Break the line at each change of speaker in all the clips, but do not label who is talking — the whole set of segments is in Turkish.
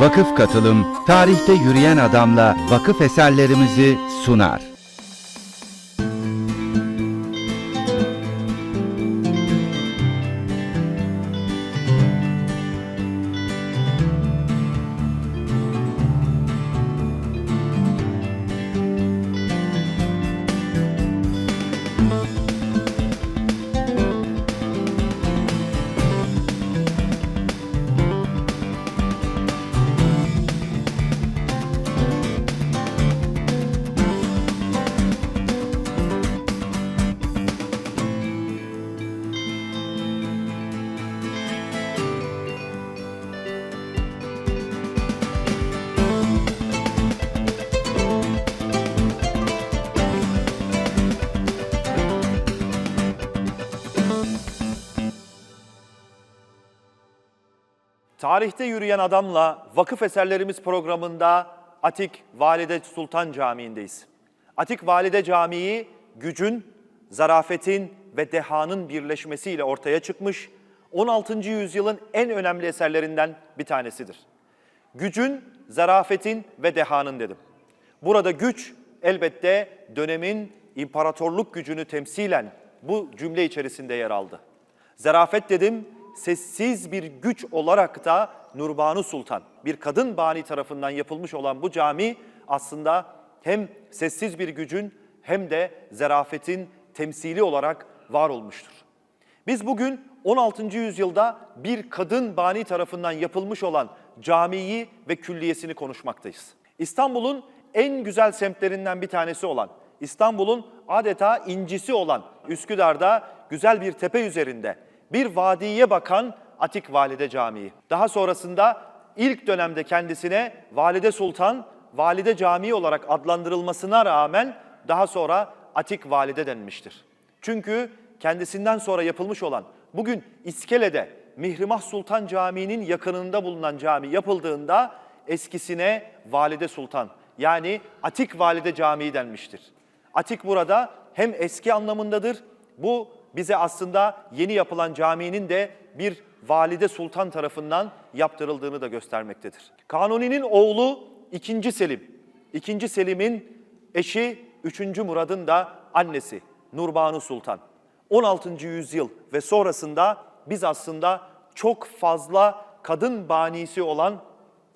Vakıf Katılım, tarihte yürüyen adamla vakıf eserlerimizi sunar.
Tarihte yürüyen adamla Vakıf Eserlerimiz programında Atik Valide Sultan Camii'ndeyiz. Atik Valide Camii gücün, zarafetin ve dehanın birleşmesiyle ortaya çıkmış 16. yüzyılın en önemli eserlerinden bir tanesidir. Gücün, zarafetin ve dehanın dedim. Burada güç elbette dönemin imparatorluk gücünü temsilen bu cümle içerisinde yer aldı. Zarafet dedim, sessiz bir güç olarak da Nurbanu Sultan, bir kadın bani tarafından yapılmış olan bu cami aslında hem sessiz bir gücün hem de zarafetin temsili olarak var olmuştur. Biz bugün 16. yüzyılda bir kadın bani tarafından yapılmış olan camiyi ve külliyesini konuşmaktayız. İstanbul'un en güzel semtlerinden bir tanesi olan, İstanbul'un adeta incisi olan Üsküdar'da güzel bir tepe üzerinde bir vadiye bakan Atik Valide Camii. Daha sonrasında ilk dönemde kendisine Valide Sultan, Valide Camii olarak adlandırılmasına rağmen daha sonra Atik Valide denmiştir. Çünkü kendisinden sonra yapılmış olan bugün İskele'de Mihrimah Sultan Camii'nin yakınında bulunan cami yapıldığında eskisine Valide Sultan yani Atik Valide Camii denmiştir. Atik burada hem eski anlamındadır. Bu bize aslında yeni yapılan caminin de bir valide sultan tarafından yaptırıldığını da göstermektedir. Kanuni'nin oğlu 2. Selim, 2. Selim'in eşi 3. Murad'ın da annesi Nurbanu Sultan. 16. yüzyıl ve sonrasında biz aslında çok fazla kadın banisi olan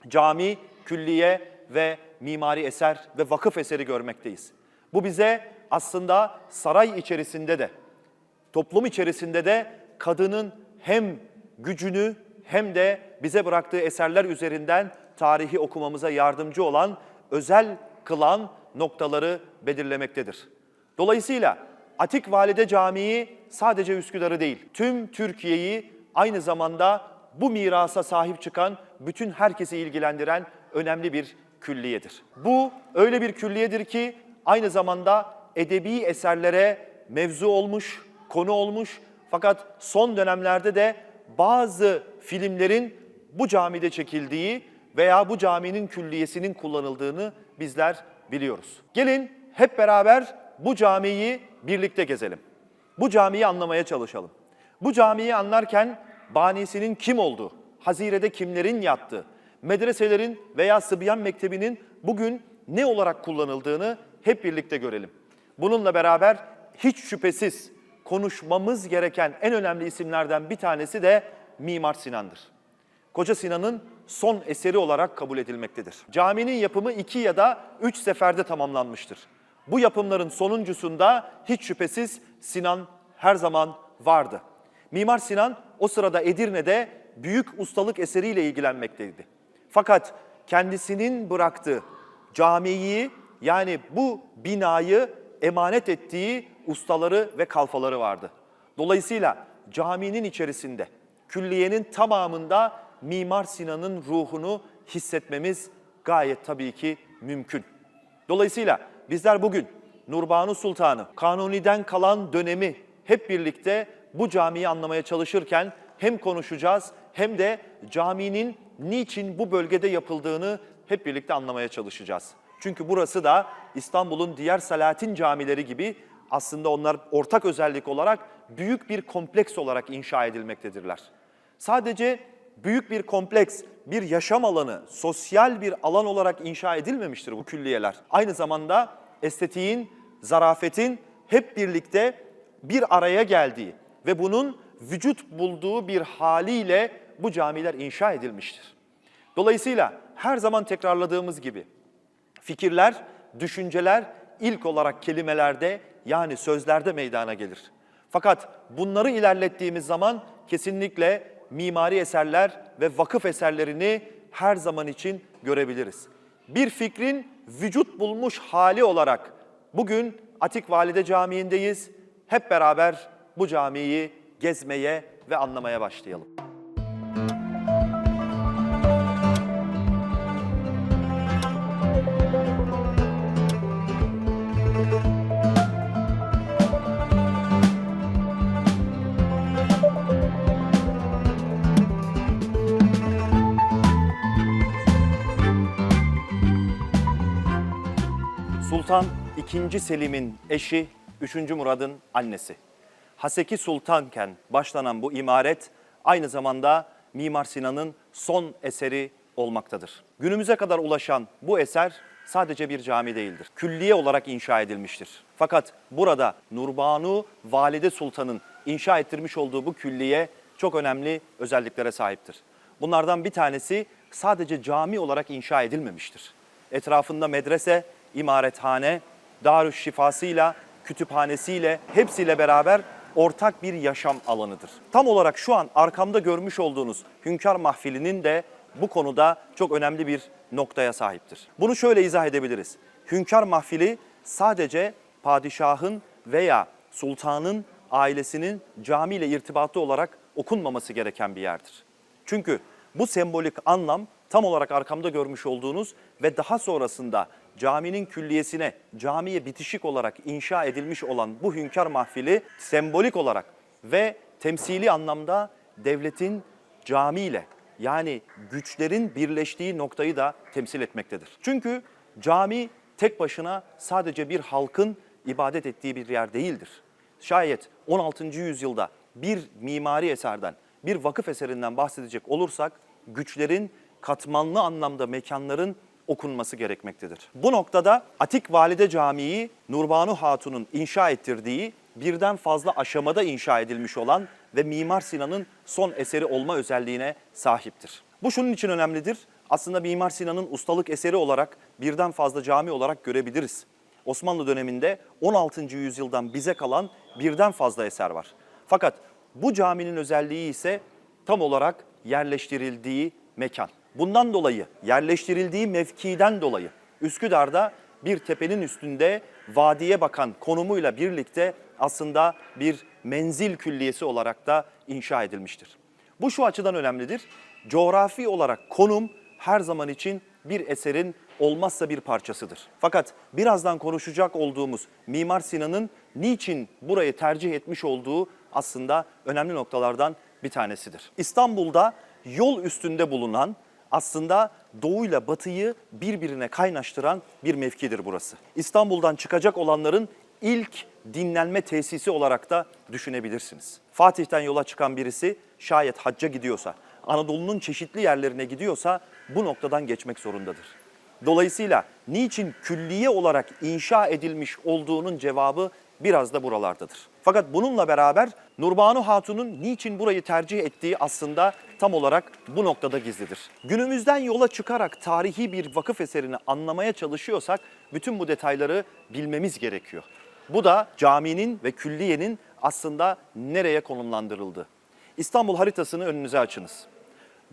cami, külliye ve mimari eser ve vakıf eseri görmekteyiz. Bu bize aslında saray içerisinde de, toplum içerisinde de kadının hem gücünü hem de bize bıraktığı eserler üzerinden tarihi okumamıza yardımcı olan, özel kılan noktaları belirlemektedir. Dolayısıyla Atik Valide Camii sadece Üsküdar'ı değil, tüm Türkiye'yi aynı zamanda bu mirasa sahip çıkan, bütün herkesi ilgilendiren önemli bir külliyedir. Bu öyle bir külliyedir ki aynı zamanda edebi eserlere mevzu olmuş, konu olmuş fakat son dönemlerde de bazı filmlerin bu camide çekildiği veya bu caminin külliyesinin kullanıldığını bizler biliyoruz. Gelin hep beraber bu camiyi birlikte gezelim. Bu camiyi anlamaya çalışalım. Bu camiyi anlarken banisinin kim olduğu, hazirede kimlerin yattığı, medreselerin veya Sıbyan Mektebi'nin bugün ne olarak kullanıldığını hep birlikte görelim. Bununla beraber hiç şüphesiz konuşmamız gereken en önemli isimlerden bir tanesi de Mimar Sinan'dır. Koca Sinan'ın son eseri olarak kabul edilmektedir. Caminin yapımı iki ya da üç seferde tamamlanmıştır. Bu yapımların sonuncusunda hiç şüphesiz Sinan her zaman vardı. Mimar Sinan o sırada Edirne'de büyük ustalık eseriyle ilgilenmekteydi. Fakat kendisinin bıraktığı camiyi yani bu binayı emanet ettiği ustaları ve kalfaları vardı. Dolayısıyla caminin içerisinde, külliyenin tamamında Mimar Sinan'ın ruhunu hissetmemiz gayet tabii ki mümkün. Dolayısıyla bizler bugün Nurbanu Sultan'ı, Kanuni'den kalan dönemi hep birlikte bu camiyi anlamaya çalışırken hem konuşacağız hem de caminin niçin bu bölgede yapıldığını hep birlikte anlamaya çalışacağız. Çünkü burası da İstanbul'un diğer Salatin camileri gibi aslında onlar ortak özellik olarak büyük bir kompleks olarak inşa edilmektedirler. Sadece büyük bir kompleks, bir yaşam alanı, sosyal bir alan olarak inşa edilmemiştir bu külliyeler. Aynı zamanda estetiğin, zarafetin hep birlikte bir araya geldiği ve bunun vücut bulduğu bir haliyle bu camiler inşa edilmiştir. Dolayısıyla her zaman tekrarladığımız gibi fikirler, düşünceler ilk olarak kelimelerde yani sözlerde meydana gelir. Fakat bunları ilerlettiğimiz zaman kesinlikle mimari eserler ve vakıf eserlerini her zaman için görebiliriz. Bir fikrin vücut bulmuş hali olarak bugün Atik Valide Camii'ndeyiz. Hep beraber bu camiyi gezmeye ve anlamaya başlayalım. Sultan II. Selim'in eşi 3. Murad'ın annesi. Haseki Sultanken başlanan bu imaret aynı zamanda Mimar Sinan'ın son eseri olmaktadır. Günümüze kadar ulaşan bu eser sadece bir cami değildir. Külliye olarak inşa edilmiştir. Fakat burada Nurbanu Valide Sultan'ın inşa ettirmiş olduğu bu külliye çok önemli özelliklere sahiptir. Bunlardan bir tanesi sadece cami olarak inşa edilmemiştir. Etrafında medrese, imarethane, darüşşifasıyla, kütüphanesiyle hepsiyle beraber ortak bir yaşam alanıdır. Tam olarak şu an arkamda görmüş olduğunuz Hünkar Mahfili'nin de bu konuda çok önemli bir noktaya sahiptir. Bunu şöyle izah edebiliriz. Hünkar Mahfili sadece padişahın veya sultanın ailesinin camiyle irtibatlı olarak okunmaması gereken bir yerdir. Çünkü bu sembolik anlam tam olarak arkamda görmüş olduğunuz ve daha sonrasında caminin külliyesine, camiye bitişik olarak inşa edilmiş olan bu hünkâr mahfili sembolik olarak ve temsili anlamda devletin camiyle yani güçlerin birleştiği noktayı da temsil etmektedir. Çünkü cami tek başına sadece bir halkın ibadet ettiği bir yer değildir. Şayet 16. yüzyılda bir mimari eserden, bir vakıf eserinden bahsedecek olursak güçlerin katmanlı anlamda mekanların okunması gerekmektedir. Bu noktada Atik Valide Camii Nurbanu Hatun'un inşa ettirdiği birden fazla aşamada inşa edilmiş olan ve Mimar Sinan'ın son eseri olma özelliğine sahiptir. Bu şunun için önemlidir. Aslında Mimar Sinan'ın ustalık eseri olarak birden fazla cami olarak görebiliriz. Osmanlı döneminde 16. yüzyıldan bize kalan birden fazla eser var. Fakat bu caminin özelliği ise tam olarak yerleştirildiği mekan. Bundan dolayı yerleştirildiği mevkiden dolayı Üsküdar'da bir tepenin üstünde vadiye bakan konumuyla birlikte aslında bir menzil külliyesi olarak da inşa edilmiştir. Bu şu açıdan önemlidir. Coğrafi olarak konum her zaman için bir eserin olmazsa bir parçasıdır. Fakat birazdan konuşacak olduğumuz Mimar Sinan'ın niçin burayı tercih etmiş olduğu aslında önemli noktalardan bir tanesidir. İstanbul'da yol üstünde bulunan aslında doğuyla batıyı birbirine kaynaştıran bir mevkidir burası. İstanbul'dan çıkacak olanların ilk dinlenme tesisi olarak da düşünebilirsiniz. Fatih'ten yola çıkan birisi şayet hacca gidiyorsa, Anadolu'nun çeşitli yerlerine gidiyorsa bu noktadan geçmek zorundadır. Dolayısıyla niçin külliye olarak inşa edilmiş olduğunun cevabı biraz da buralardadır. Fakat bununla beraber Nurbanu Hatun'un niçin burayı tercih ettiği aslında tam olarak bu noktada gizlidir. Günümüzden yola çıkarak tarihi bir vakıf eserini anlamaya çalışıyorsak bütün bu detayları bilmemiz gerekiyor. Bu da caminin ve külliyenin aslında nereye konumlandırıldığı. İstanbul haritasını önünüze açınız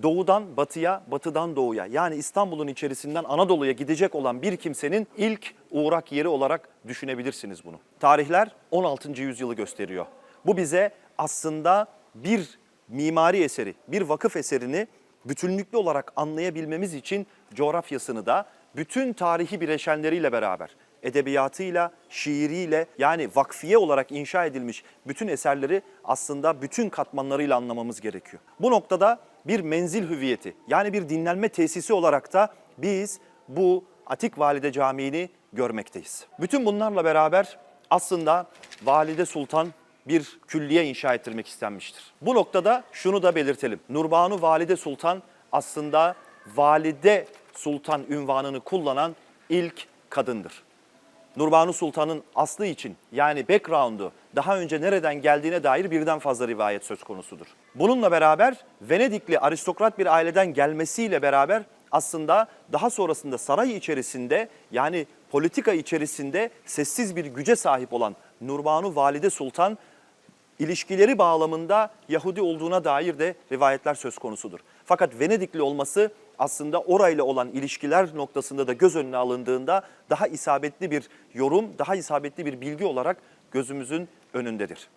doğudan batıya, batıdan doğuya yani İstanbul'un içerisinden Anadolu'ya gidecek olan bir kimsenin ilk uğrak yeri olarak düşünebilirsiniz bunu. Tarihler 16. yüzyılı gösteriyor. Bu bize aslında bir mimari eseri, bir vakıf eserini bütünlüklü olarak anlayabilmemiz için coğrafyasını da bütün tarihi bileşenleriyle beraber edebiyatıyla, şiiriyle yani vakfiye olarak inşa edilmiş bütün eserleri aslında bütün katmanlarıyla anlamamız gerekiyor. Bu noktada bir menzil hüviyeti yani bir dinlenme tesisi olarak da biz bu Atik Valide Camii'ni görmekteyiz. Bütün bunlarla beraber aslında Valide Sultan bir külliye inşa ettirmek istenmiştir. Bu noktada şunu da belirtelim. Nurbanu Valide Sultan aslında Valide Sultan ünvanını kullanan ilk kadındır. Nurbanu Sultan'ın aslı için yani background'u daha önce nereden geldiğine dair birden fazla rivayet söz konusudur. Bununla beraber Venedikli aristokrat bir aileden gelmesiyle beraber aslında daha sonrasında saray içerisinde yani politika içerisinde sessiz bir güce sahip olan Nurbanu Valide Sultan ilişkileri bağlamında Yahudi olduğuna dair de rivayetler söz konusudur. Fakat Venedikli olması aslında orayla olan ilişkiler noktasında da göz önüne alındığında daha isabetli bir yorum, daha isabetli bir bilgi olarak gözümüzün önündedir.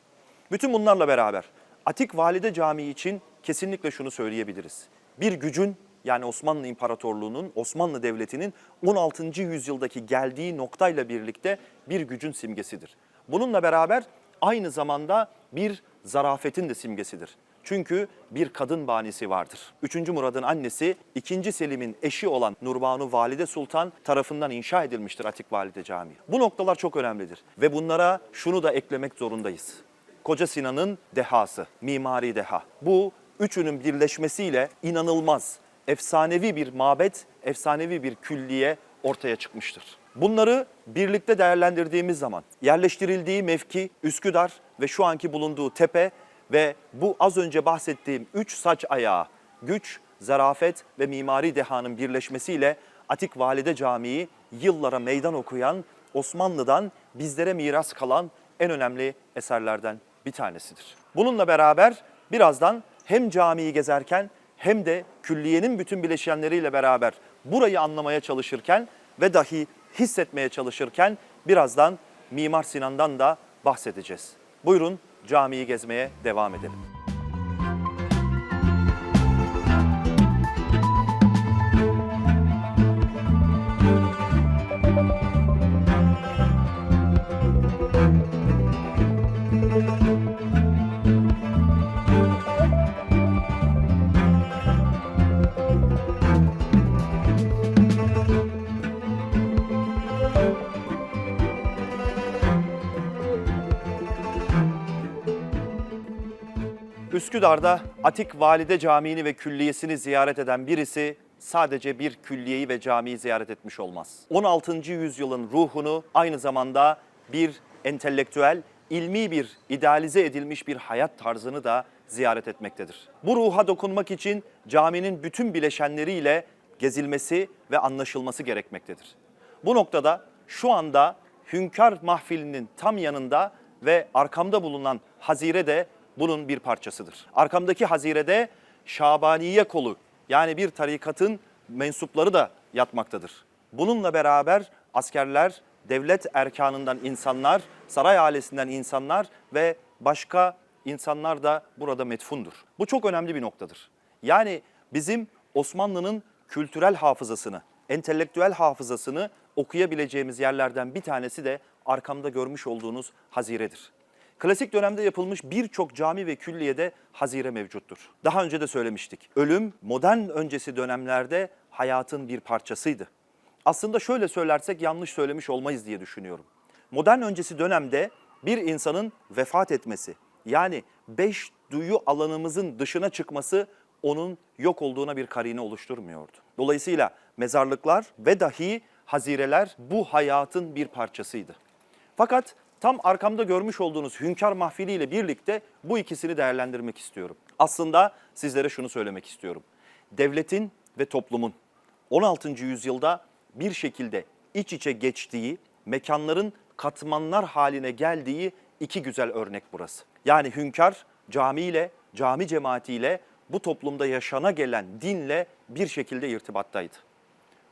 Bütün bunlarla beraber Atik Valide Camii için kesinlikle şunu söyleyebiliriz. Bir gücün yani Osmanlı İmparatorluğu'nun, Osmanlı Devleti'nin 16. yüzyıldaki geldiği noktayla birlikte bir gücün simgesidir. Bununla beraber aynı zamanda bir zarafetin de simgesidir. Çünkü bir kadın banisi vardır. 3. Murad'ın annesi 2. Selim'in eşi olan Nurbanu Valide Sultan tarafından inşa edilmiştir Atik Valide Camii. Bu noktalar çok önemlidir ve bunlara şunu da eklemek zorundayız. Koca Sinan'ın dehası, mimari deha. Bu üçünün birleşmesiyle inanılmaz, efsanevi bir mabet, efsanevi bir külliye ortaya çıkmıştır. Bunları birlikte değerlendirdiğimiz zaman yerleştirildiği mevki Üsküdar ve şu anki bulunduğu tepe ve bu az önce bahsettiğim üç saç ayağı, güç, zarafet ve mimari dehanın birleşmesiyle Atik Valide Camii yıllara meydan okuyan Osmanlı'dan bizlere miras kalan en önemli eserlerden bir tanesidir. Bununla beraber birazdan hem camiyi gezerken hem de külliyenin bütün bileşenleriyle beraber burayı anlamaya çalışırken ve dahi hissetmeye çalışırken birazdan Mimar Sinan'dan da bahsedeceğiz. Buyurun camiyi gezmeye devam edelim. Üsküdar'da Atik Valide Camii'ni ve külliyesini ziyaret eden birisi sadece bir külliyeyi ve camiyi ziyaret etmiş olmaz. 16. yüzyılın ruhunu aynı zamanda bir entelektüel, ilmi bir, idealize edilmiş bir hayat tarzını da ziyaret etmektedir. Bu ruha dokunmak için caminin bütün bileşenleriyle gezilmesi ve anlaşılması gerekmektedir. Bu noktada şu anda Hünkar Mahfili'nin tam yanında ve arkamda bulunan hazire de bunun bir parçasıdır. Arkamdaki hazirede Şabaniye kolu yani bir tarikatın mensupları da yatmaktadır. Bununla beraber askerler, devlet erkanından insanlar, saray ailesinden insanlar ve başka insanlar da burada metfundur. Bu çok önemli bir noktadır. Yani bizim Osmanlı'nın kültürel hafızasını, entelektüel hafızasını okuyabileceğimiz yerlerden bir tanesi de arkamda görmüş olduğunuz haziredir. Klasik dönemde yapılmış birçok cami ve külliyede hazire mevcuttur. Daha önce de söylemiştik. Ölüm modern öncesi dönemlerde hayatın bir parçasıydı. Aslında şöyle söylersek yanlış söylemiş olmayız diye düşünüyorum. Modern öncesi dönemde bir insanın vefat etmesi yani beş duyu alanımızın dışına çıkması onun yok olduğuna bir karine oluşturmuyordu. Dolayısıyla mezarlıklar ve dahi hazireler bu hayatın bir parçasıydı. Fakat tam arkamda görmüş olduğunuz Hünkar Mahfili ile birlikte bu ikisini değerlendirmek istiyorum. Aslında sizlere şunu söylemek istiyorum. Devletin ve toplumun 16. yüzyılda bir şekilde iç içe geçtiği, mekanların katmanlar haline geldiği iki güzel örnek burası. Yani hünkâr camiyle, cami cemaatiyle bu toplumda yaşana gelen dinle bir şekilde irtibattaydı.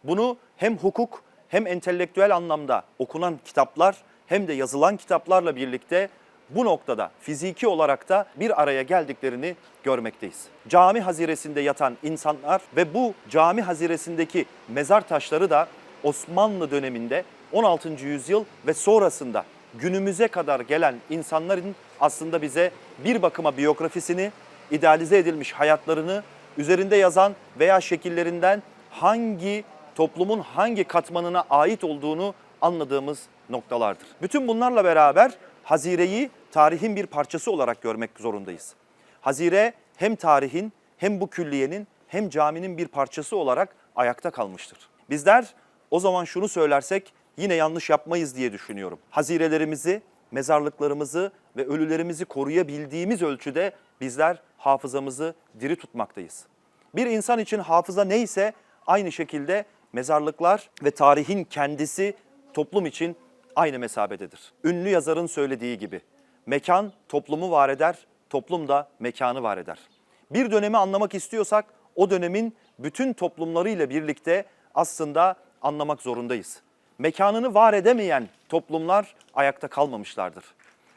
Bunu hem hukuk hem entelektüel anlamda okunan kitaplar hem de yazılan kitaplarla birlikte bu noktada fiziki olarak da bir araya geldiklerini görmekteyiz. Cami haziresinde yatan insanlar ve bu cami haziresindeki mezar taşları da Osmanlı döneminde 16. yüzyıl ve sonrasında günümüze kadar gelen insanların aslında bize bir bakıma biyografisini, idealize edilmiş hayatlarını, üzerinde yazan veya şekillerinden hangi toplumun hangi katmanına ait olduğunu anladığımız noktalardır. Bütün bunlarla beraber hazireyi tarihin bir parçası olarak görmek zorundayız. Hazire hem tarihin hem bu külliyenin hem caminin bir parçası olarak ayakta kalmıştır. Bizler o zaman şunu söylersek yine yanlış yapmayız diye düşünüyorum. Hazirelerimizi, mezarlıklarımızı ve ölülerimizi koruyabildiğimiz ölçüde bizler hafızamızı diri tutmaktayız. Bir insan için hafıza neyse aynı şekilde mezarlıklar ve tarihin kendisi toplum için aynı mesabededir. Ünlü yazarın söylediği gibi mekan toplumu var eder, toplum da mekanı var eder. Bir dönemi anlamak istiyorsak o dönemin bütün toplumlarıyla birlikte aslında anlamak zorundayız. Mekanını var edemeyen toplumlar ayakta kalmamışlardır.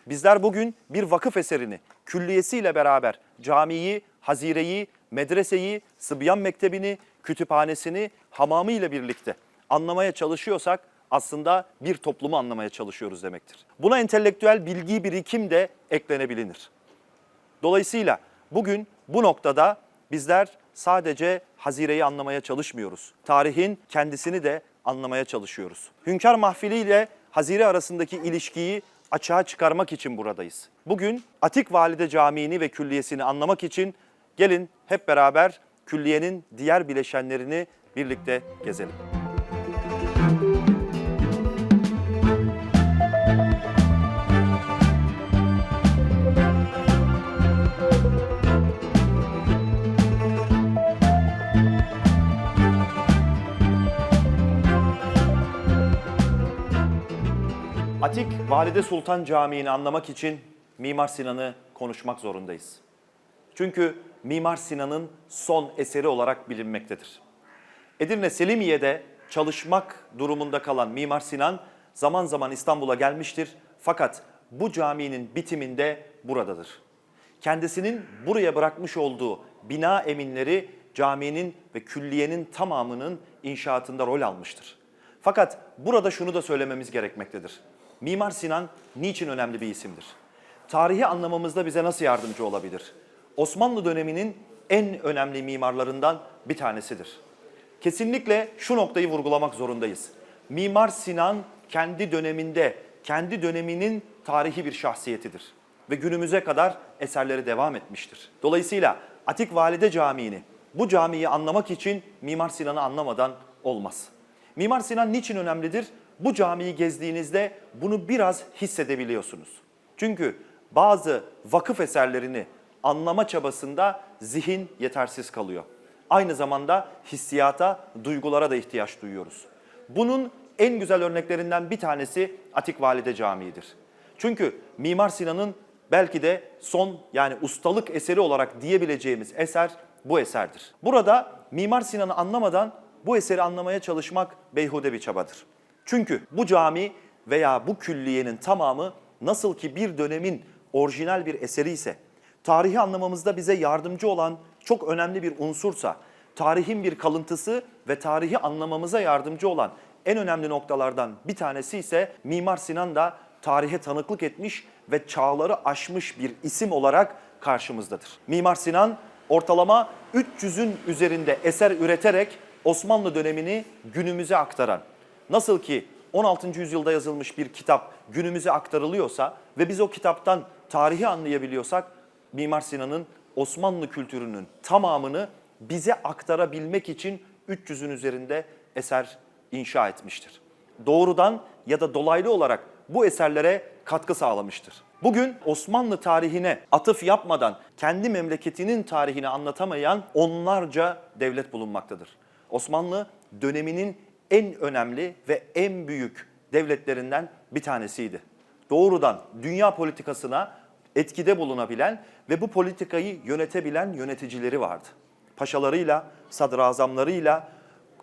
Bizler bugün bir vakıf eserini külliyesiyle beraber camiyi, hazireyi, medreseyi, Sıbyan Mektebi'ni, kütüphanesini, hamamı ile birlikte anlamaya çalışıyorsak aslında bir toplumu anlamaya çalışıyoruz demektir. Buna entelektüel bilgi birikim de eklenebilir. Dolayısıyla bugün bu noktada bizler sadece hazireyi anlamaya çalışmıyoruz. Tarihin kendisini de anlamaya çalışıyoruz. Hünkar Mahfili ile hazire arasındaki ilişkiyi açığa çıkarmak için buradayız. Bugün Atik Valide Camii'ni ve külliyesini anlamak için gelin hep beraber külliyenin diğer bileşenlerini birlikte gezelim. Atik Valide Sultan Camii'ni anlamak için Mimar Sinan'ı konuşmak zorundayız. Çünkü Mimar Sinan'ın son eseri olarak bilinmektedir. Edirne Selimiye'de çalışmak durumunda kalan Mimar Sinan zaman zaman İstanbul'a gelmiştir. Fakat bu caminin bitiminde buradadır. Kendisinin buraya bırakmış olduğu bina eminleri caminin ve külliyenin tamamının inşaatında rol almıştır. Fakat burada şunu da söylememiz gerekmektedir. Mimar Sinan niçin önemli bir isimdir? Tarihi anlamamızda bize nasıl yardımcı olabilir? Osmanlı döneminin en önemli mimarlarından bir tanesidir. Kesinlikle şu noktayı vurgulamak zorundayız. Mimar Sinan kendi döneminde, kendi döneminin tarihi bir şahsiyetidir ve günümüze kadar eserleri devam etmiştir. Dolayısıyla Atik Valide Camii'ni, bu camiyi anlamak için Mimar Sinan'ı anlamadan olmaz. Mimar Sinan niçin önemlidir? Bu camiyi gezdiğinizde bunu biraz hissedebiliyorsunuz. Çünkü bazı vakıf eserlerini anlama çabasında zihin yetersiz kalıyor. Aynı zamanda hissiyata, duygulara da ihtiyaç duyuyoruz. Bunun en güzel örneklerinden bir tanesi Atik Valide Camii'dir. Çünkü Mimar Sinan'ın belki de son yani ustalık eseri olarak diyebileceğimiz eser bu eserdir. Burada Mimar Sinan'ı anlamadan bu eseri anlamaya çalışmak beyhude bir çabadır. Çünkü bu cami veya bu külliyenin tamamı nasıl ki bir dönemin orijinal bir eseri ise, tarihi anlamamızda bize yardımcı olan çok önemli bir unsursa, tarihin bir kalıntısı ve tarihi anlamamıza yardımcı olan en önemli noktalardan bir tanesi ise Mimar Sinan da tarihe tanıklık etmiş ve çağları aşmış bir isim olarak karşımızdadır. Mimar Sinan ortalama 300'ün üzerinde eser üreterek Osmanlı dönemini günümüze aktaran, nasıl ki 16. yüzyılda yazılmış bir kitap günümüze aktarılıyorsa ve biz o kitaptan tarihi anlayabiliyorsak Mimar Sinan'ın Osmanlı kültürünün tamamını bize aktarabilmek için 300'ün üzerinde eser inşa etmiştir. Doğrudan ya da dolaylı olarak bu eserlere katkı sağlamıştır. Bugün Osmanlı tarihine atıf yapmadan kendi memleketinin tarihini anlatamayan onlarca devlet bulunmaktadır. Osmanlı döneminin en önemli ve en büyük devletlerinden bir tanesiydi. Doğrudan dünya politikasına etkide bulunabilen ve bu politikayı yönetebilen yöneticileri vardı. Paşalarıyla, sadrazamlarıyla,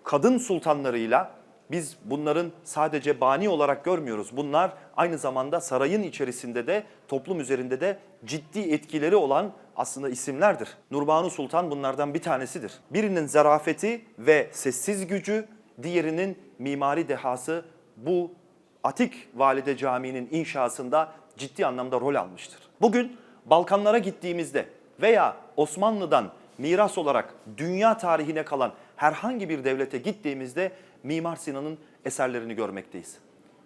kadın sultanlarıyla biz bunların sadece bani olarak görmüyoruz. Bunlar aynı zamanda sarayın içerisinde de toplum üzerinde de ciddi etkileri olan aslında isimlerdir. Nurbanu Sultan bunlardan bir tanesidir. Birinin zarafeti ve sessiz gücü, diğerinin mimari dehası bu Atik Valide Camii'nin inşasında ciddi anlamda rol almıştır. Bugün Balkanlara gittiğimizde veya Osmanlı'dan miras olarak dünya tarihine kalan herhangi bir devlete gittiğimizde Mimar Sinan'ın eserlerini görmekteyiz.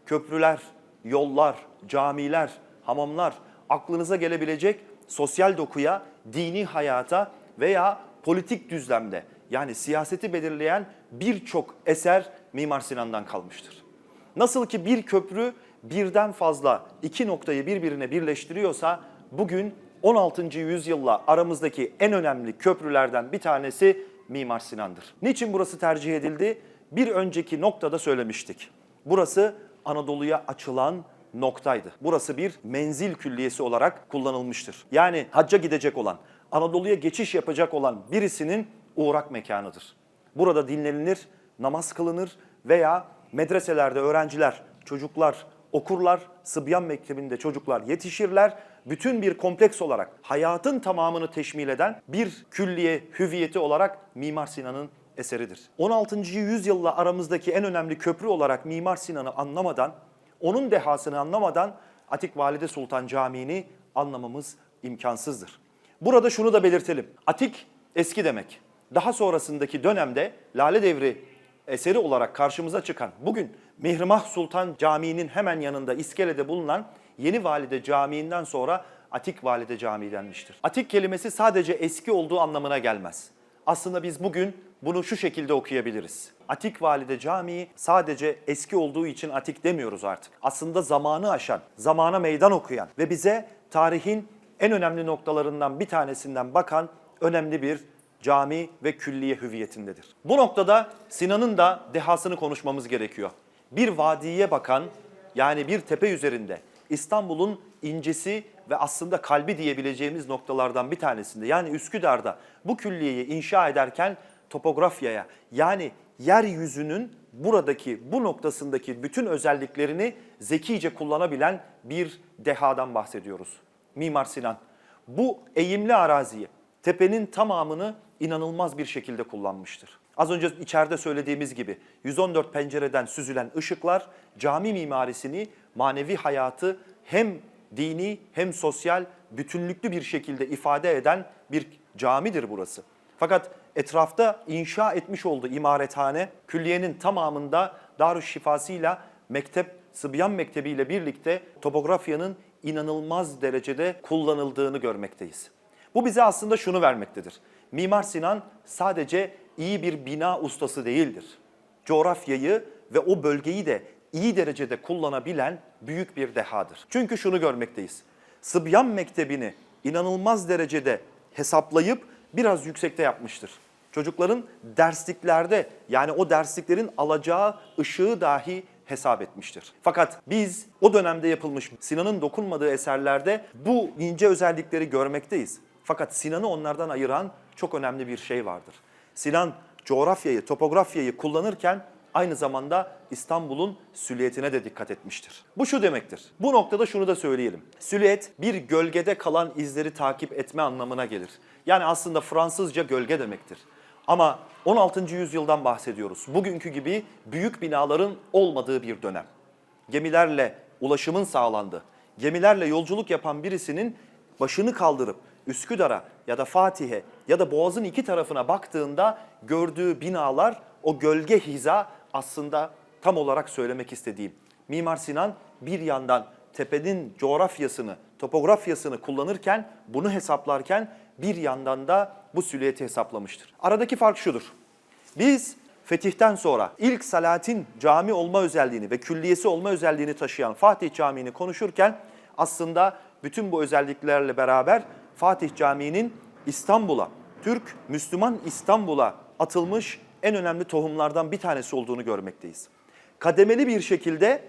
Köprüler, yollar, camiler, hamamlar, aklınıza gelebilecek sosyal dokuya, dini hayata veya politik düzlemde yani siyaseti belirleyen birçok eser Mimar Sinan'dan kalmıştır. Nasıl ki bir köprü birden fazla iki noktayı birbirine birleştiriyorsa bugün 16. yüzyılla aramızdaki en önemli köprülerden bir tanesi Mimar Sinan'dır. Niçin burası tercih edildi? Bir önceki noktada söylemiştik. Burası Anadolu'ya açılan noktaydı. Burası bir menzil külliyesi olarak kullanılmıştır. Yani hacca gidecek olan, Anadolu'ya geçiş yapacak olan birisinin uğrak mekanıdır. Burada dinlenilir, namaz kılınır veya medreselerde öğrenciler, çocuklar okurlar, Sıbyan Mektebi'nde çocuklar yetişirler. Bütün bir kompleks olarak hayatın tamamını teşmil eden bir külliye hüviyeti olarak Mimar Sinan'ın eseridir. 16. yüzyılla aramızdaki en önemli köprü olarak Mimar Sinan'ı anlamadan, onun dehasını anlamadan Atik Valide Sultan Camii'ni anlamamız imkansızdır. Burada şunu da belirtelim. Atik eski demek. Daha sonrasındaki dönemde Lale Devri eseri olarak karşımıza çıkan bugün Mihrimah Sultan Camii'nin hemen yanında İskele'de bulunan Yeni Valide Camii'nden sonra Atik Valide Camii denmiştir. Atik kelimesi sadece eski olduğu anlamına gelmez. Aslında biz bugün bunu şu şekilde okuyabiliriz. Atik Valide Camii sadece eski olduğu için atik demiyoruz artık. Aslında zamanı aşan, zamana meydan okuyan ve bize tarihin en önemli noktalarından bir tanesinden bakan önemli bir cami ve külliye hüviyetindedir. Bu noktada Sinan'ın da dehasını konuşmamız gerekiyor. Bir vadiye bakan yani bir tepe üzerinde İstanbul'un incisi ve aslında kalbi diyebileceğimiz noktalardan bir tanesinde yani Üsküdar'da bu külliyeyi inşa ederken topografyaya yani yeryüzünün buradaki bu noktasındaki bütün özelliklerini zekice kullanabilen bir dehadan bahsediyoruz. Mimar Sinan bu eğimli araziyi tepenin tamamını inanılmaz bir şekilde kullanmıştır. Az önce içeride söylediğimiz gibi 114 pencereden süzülen ışıklar cami mimarisini, manevi hayatı hem dini hem sosyal bütünlüklü bir şekilde ifade eden bir camidir burası. Fakat etrafta inşa etmiş olduğu imarethane külliyenin tamamında Darüşşifası'yla mektep, Sıbyan Mektebi ile birlikte topografyanın inanılmaz derecede kullanıldığını görmekteyiz. Bu bize aslında şunu vermektedir. Mimar Sinan sadece iyi bir bina ustası değildir. Coğrafyayı ve o bölgeyi de iyi derecede kullanabilen büyük bir dehadır. Çünkü şunu görmekteyiz. Sıbyan Mektebi'ni inanılmaz derecede hesaplayıp biraz yüksekte yapmıştır. Çocukların dersliklerde yani o dersliklerin alacağı ışığı dahi hesap etmiştir. Fakat biz o dönemde yapılmış Sinan'ın dokunmadığı eserlerde bu ince özellikleri görmekteyiz. Fakat Sinan'ı onlardan ayıran çok önemli bir şey vardır. Sinan coğrafyayı, topografyayı kullanırken aynı zamanda İstanbul'un süliyetine de dikkat etmiştir. Bu şu demektir. Bu noktada şunu da söyleyelim. Süliyet bir gölgede kalan izleri takip etme anlamına gelir. Yani aslında Fransızca gölge demektir. Ama 16. yüzyıldan bahsediyoruz. Bugünkü gibi büyük binaların olmadığı bir dönem. Gemilerle ulaşımın sağlandığı, gemilerle yolculuk yapan birisinin başını kaldırıp Üsküdar'a ya da Fatih'e ya da Boğaz'ın iki tarafına baktığında gördüğü binalar o gölge hiza aslında tam olarak söylemek istediğim. Mimar Sinan bir yandan tepenin coğrafyasını, topografyasını kullanırken, bunu hesaplarken bir yandan da bu süliyeti hesaplamıştır. Aradaki fark şudur. Biz fetihten sonra ilk Salatin cami olma özelliğini ve külliyesi olma özelliğini taşıyan Fatih Camii'ni konuşurken aslında bütün bu özelliklerle beraber Fatih Camii'nin İstanbul'a, Türk, Müslüman İstanbul'a atılmış en önemli tohumlardan bir tanesi olduğunu görmekteyiz. Kademeli bir şekilde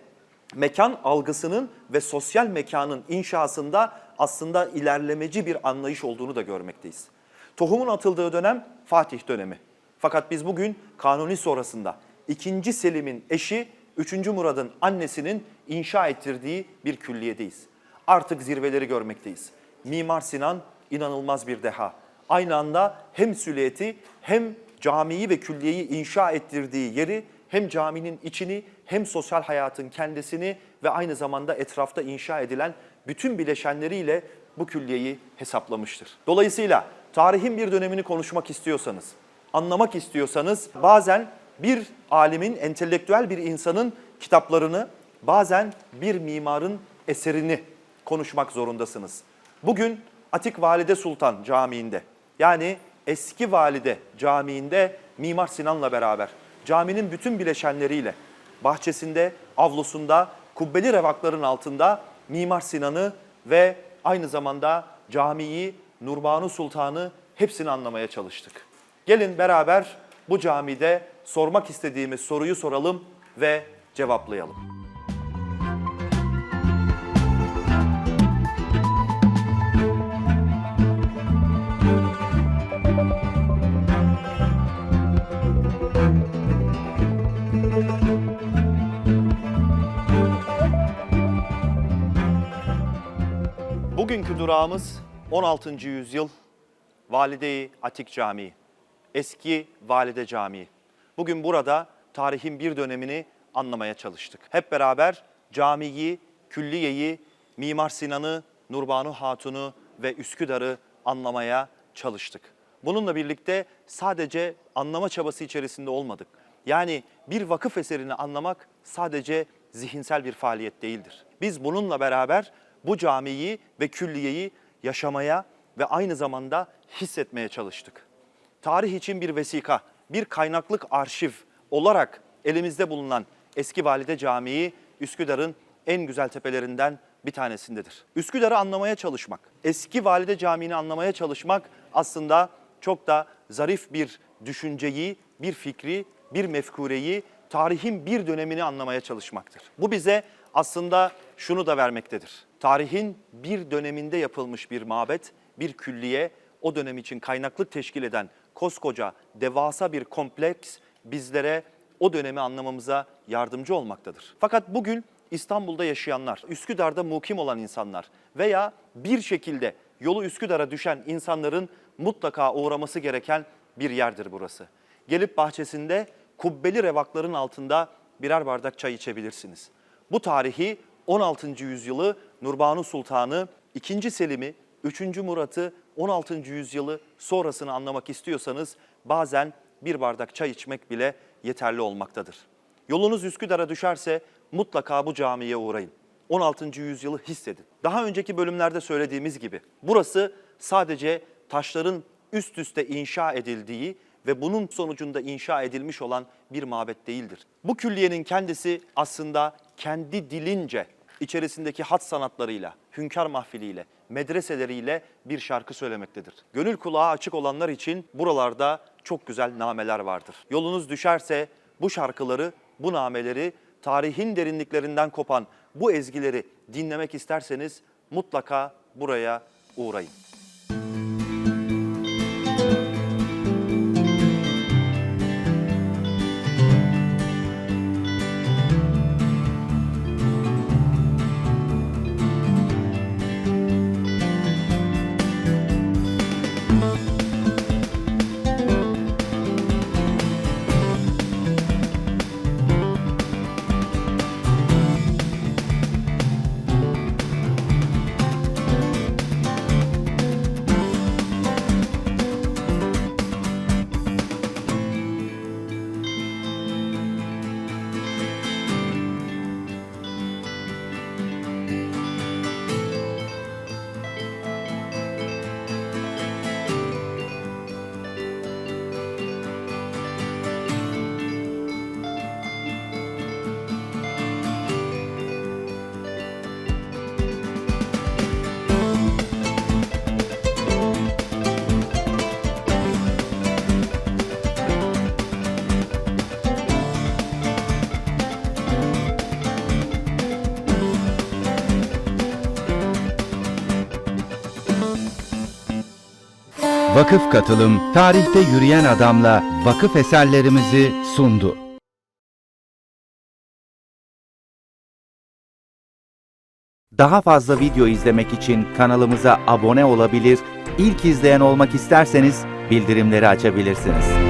mekan algısının ve sosyal mekanın inşasında aslında ilerlemeci bir anlayış olduğunu da görmekteyiz. Tohumun atıldığı dönem Fatih dönemi. Fakat biz bugün Kanuni sonrasında 2. Selim'in eşi 3. Murad'ın annesinin inşa ettirdiği bir külliyedeyiz. Artık zirveleri görmekteyiz. Mimar Sinan inanılmaz bir deha. Aynı anda hem süliyeti hem camiyi ve külliyeyi inşa ettirdiği yeri hem caminin içini hem sosyal hayatın kendisini ve aynı zamanda etrafta inşa edilen bütün bileşenleriyle bu külliyeyi hesaplamıştır. Dolayısıyla tarihin bir dönemini konuşmak istiyorsanız, anlamak istiyorsanız bazen bir alimin, entelektüel bir insanın kitaplarını, bazen bir mimarın eserini konuşmak zorundasınız. Bugün Atik Valide Sultan Camii'nde yani Eski Valide Camii'nde Mimar Sinan'la beraber caminin bütün bileşenleriyle bahçesinde, avlusunda, kubbeli revakların altında Mimar Sinan'ı ve aynı zamanda camiyi, Nurbanu Sultan'ı hepsini anlamaya çalıştık. Gelin beraber bu camide sormak istediğimiz soruyu soralım ve cevaplayalım. Durağımız 16. yüzyıl Valide-i Atik Camii. Eski Valide Camii. Bugün burada tarihin bir dönemini anlamaya çalıştık. Hep beraber camiyi, külliyeyi, Mimar Sinan'ı, Nurbanu Hatun'u ve Üsküdar'ı anlamaya çalıştık. Bununla birlikte sadece anlama çabası içerisinde olmadık. Yani bir vakıf eserini anlamak sadece zihinsel bir faaliyet değildir. Biz bununla beraber bu camiyi ve külliyeyi yaşamaya ve aynı zamanda hissetmeye çalıştık. Tarih için bir vesika, bir kaynaklık arşiv olarak elimizde bulunan Eski Valide Camii Üsküdar'ın en güzel tepelerinden bir tanesindedir. Üsküdar'ı anlamaya çalışmak, Eski Valide Camii'ni anlamaya çalışmak aslında çok da zarif bir düşünceyi, bir fikri, bir mefkureyi, tarihin bir dönemini anlamaya çalışmaktır. Bu bize aslında şunu da vermektedir. Tarihin bir döneminde yapılmış bir mabet, bir külliye, o dönem için kaynaklık teşkil eden koskoca, devasa bir kompleks bizlere o dönemi anlamamıza yardımcı olmaktadır. Fakat bugün İstanbul'da yaşayanlar, Üsküdar'da mukim olan insanlar veya bir şekilde yolu Üsküdar'a düşen insanların mutlaka uğraması gereken bir yerdir burası. Gelip bahçesinde kubbeli revakların altında birer bardak çay içebilirsiniz. Bu tarihi 16. yüzyılı Nurbanu Sultan'ı, 2. Selim'i, 3. Murat'ı, 16. yüzyılı sonrasını anlamak istiyorsanız bazen bir bardak çay içmek bile yeterli olmaktadır. Yolunuz Üsküdar'a düşerse mutlaka bu camiye uğrayın. 16. yüzyılı hissedin. Daha önceki bölümlerde söylediğimiz gibi burası sadece taşların üst üste inşa edildiği ve bunun sonucunda inşa edilmiş olan bir mabet değildir. Bu külliyenin kendisi aslında kendi dilince içerisindeki hat sanatlarıyla, hünkâr mahfiliyle, medreseleriyle bir şarkı söylemektedir. Gönül kulağı açık olanlar için buralarda çok güzel nameler vardır. Yolunuz düşerse bu şarkıları, bu nameleri, tarihin derinliklerinden kopan bu ezgileri dinlemek isterseniz mutlaka buraya uğrayın.
Vakıf Katılım tarihte yürüyen adamla vakıf eserlerimizi sundu. Daha fazla video izlemek için kanalımıza abone olabilir, ilk izleyen olmak isterseniz bildirimleri açabilirsiniz.